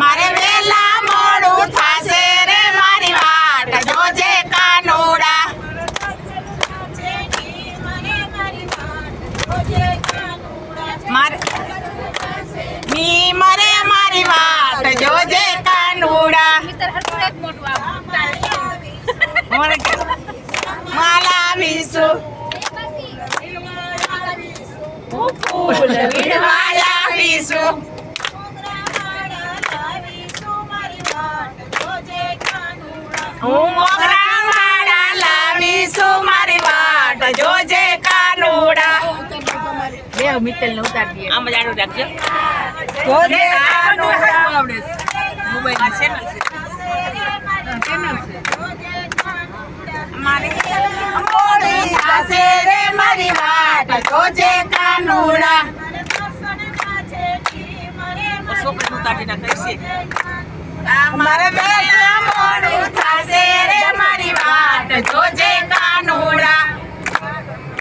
મારે વેલા મોડું થાશે રે મારી વાટ. જોજે કાનોડા. મી મરે મારી વાત જોજે કાનુડા. માલા વિસુ ફૂલ વીણવાલા હું મોગરા માળા લાવીશું મારી વાટ. જોજે કાનુડા. બે મિત્તલ ને ઉતાર દઈએ. આમ જ રાખજો. જોજે કાનુડા. આવડે મોબાઈલ આ channel છે. મારી મોડી થાશે રે મારી વાટ. જોજે કાનુડા. છોકરી ઉતારી ના કરશે મારે બેટા el coche.